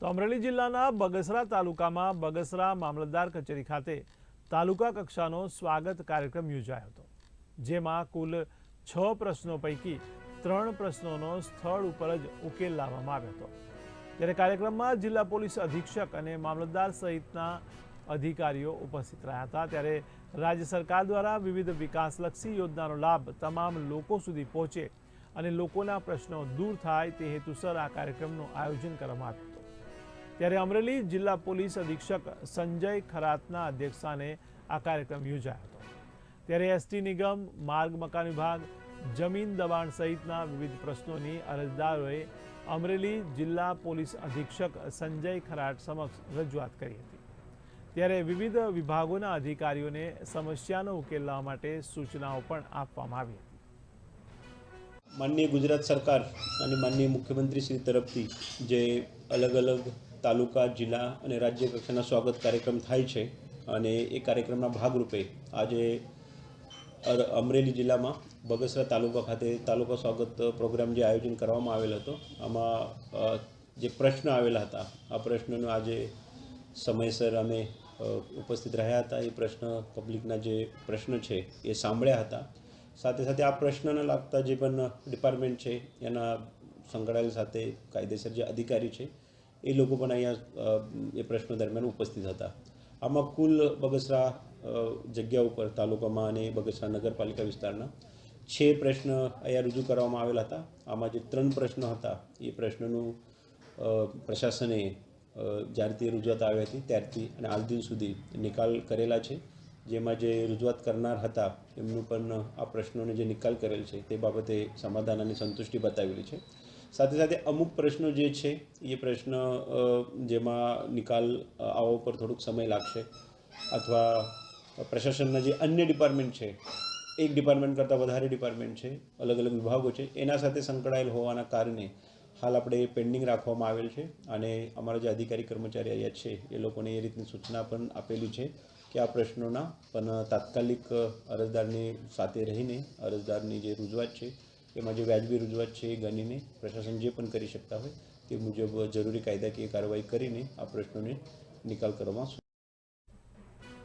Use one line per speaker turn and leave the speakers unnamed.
તો અમરેલી જિલ્લાના બગસરા તાલુકામાં બગસરા મામલતદાર કચેરી ખાતે તાલુકા કક્ષાનો સ્વાગત કાર્યક્રમ યોજાયો હતો, જેમાં કુલ છ પ્રશ્નો પૈકી ત્રણ પ્રશ્નોનો સ્થળ ઉપર જ ઉકેલ લાવવામાં આવ્યો હતો. ત્યારે કાર્યક્રમમાં જિલ્લા પોલીસ અધિક્ષક અને મામલતદાર સહિતના અધિકારીઓ ઉપસ્થિત રહ્યા હતા. ત્યારે રાજ્ય સરકાર દ્વારા વિવિધ વિકાસલક્ષી યોજનાનો લાભ તમામ લોકો સુધી પહોંચે અને લોકોના પ્રશ્નો દૂર થાય તે હેતુસર આ કાર્યક્રમનું આયોજન કરવામાં આવ્યું હતું. ત્યારે અમરેલી જિલ્લા પોલીસ અધિક્ષક સંજય ખરાતના અધ્યક્ષસ્થાને આ કાર્યક્રમ યોજાયો હતો. ત્યારે એસટી નિગમ, માર્ગ મકાન વિભાગ, જમીન દબાણ સહિતના વિવિધ પ્રશ્નોની અરજદારોએ અમરેલી જિલ્લા પોલીસ અધિક્ષક સંજય ખરાટ સમક્ષ રજૂઆત કરી હતી. ત્યારે વિવિધ વિભાગોના અધિકારીઓને સમસ્યાનો ઉકેલ લાવવા માટે સૂચનાઓ પણ આપવામાં આવી હતી.
માનનીય ગુજરાત સરકાર અને માનનીય મુખ્યમંત્રી શ્રી તરફથી જે અલગ અલગ તાલુકા, જિલ્લા અને રાજ્ય કક્ષાના સ્વાગત કાર્યક્રમ થાય છે અને એ કાર્યક્રમના ભાગરૂપે આજે અમરેલી જિલ્લામાં બગસરા તાલુકા ખાતે તાલુકા સ્વાગત પ્રોગ્રામ જે આયોજન કરવામાં આવેલ હતો, આમાં જે પ્રશ્ન આવેલા હતા, આ પ્રશ્નનો આજે સમયસર અમે ઉપસ્થિત રહ્યા હતા. એ પ્રશ્ન પબ્લિકના જે પ્રશ્ન છે એ સાંભળ્યા હતા. સાથે સાથે આ પ્રશ્નને લાગતા જે પણ ડિપાર્ટમેન્ટ છે, એના સંકળાયેલ સાથે કાયદેસર જે અધિકારી છે એ લોકો પણ અહીંયા એ પ્રશ્નો દરમિયાન ઉપસ્થિત હતા. આમાં કુલ બગસરા જગ્યા ઉપર, તાલુકામાં અને બગસરા નગરપાલિકા વિસ્તારના છે પ્રશ્ન અહીંયા રજૂ કરવામાં આવેલા હતા. આમાં જે ત્રણ પ્રશ્નો હતા, એ પ્રશ્નોનું પ્રશાસને જ્યારથી રજૂઆત આવી હતી, ત્યારથી અને આજ દિન સુધી નિકાલ કરેલા છે. જેમાં જે રજૂઆત કરનાર હતા, એમનું પણ આ પ્રશ્નોને જે નિકાલ કરેલ છે, તે બાબતે સમાધાન અને સંતુષ્ટિ બતાવેલી છે. સાથે સાથે અમુક પ્રશ્નો જે છે, એ પ્રશ્ન જેમાં નિકાલ આવવા ઉપર થોડુંક સમય લાગશે અથવા પ્રશાસનના જે અન્ય ડિપાર્ટમેન્ટ છે, એક ડિપાર્ટમેન્ટ કરતાં વધારે ડિપાર્ટમેન્ટ છે અલગ અલગ વિભાગો છે, એના સાથે સંકળાયેલ હોવાના કારણે હાલ આપણે પેન્ડિંગ રાખવામાં આવેલ છે અને અમારા જે અધિકારી કર્મચારી અહીંયા છે, એ લોકોને એ રીતની સૂચના પણ આપેલી છે કે આ પ્રશ્નોના પણ તાત્કાલિક અરજદારની સાથે રહીને અરજદારની જે રજૂઆત છે એમાં જે વ્યાજબી રજૂઆત છે એ ગણીને પ્રશાસન જે પણ કરી શકતા હોય તે મુજબ જરૂરી કાયદાકીય કાર્યવાહી કરીને આ પ્રશ્નોને નિકાલ કરવામાં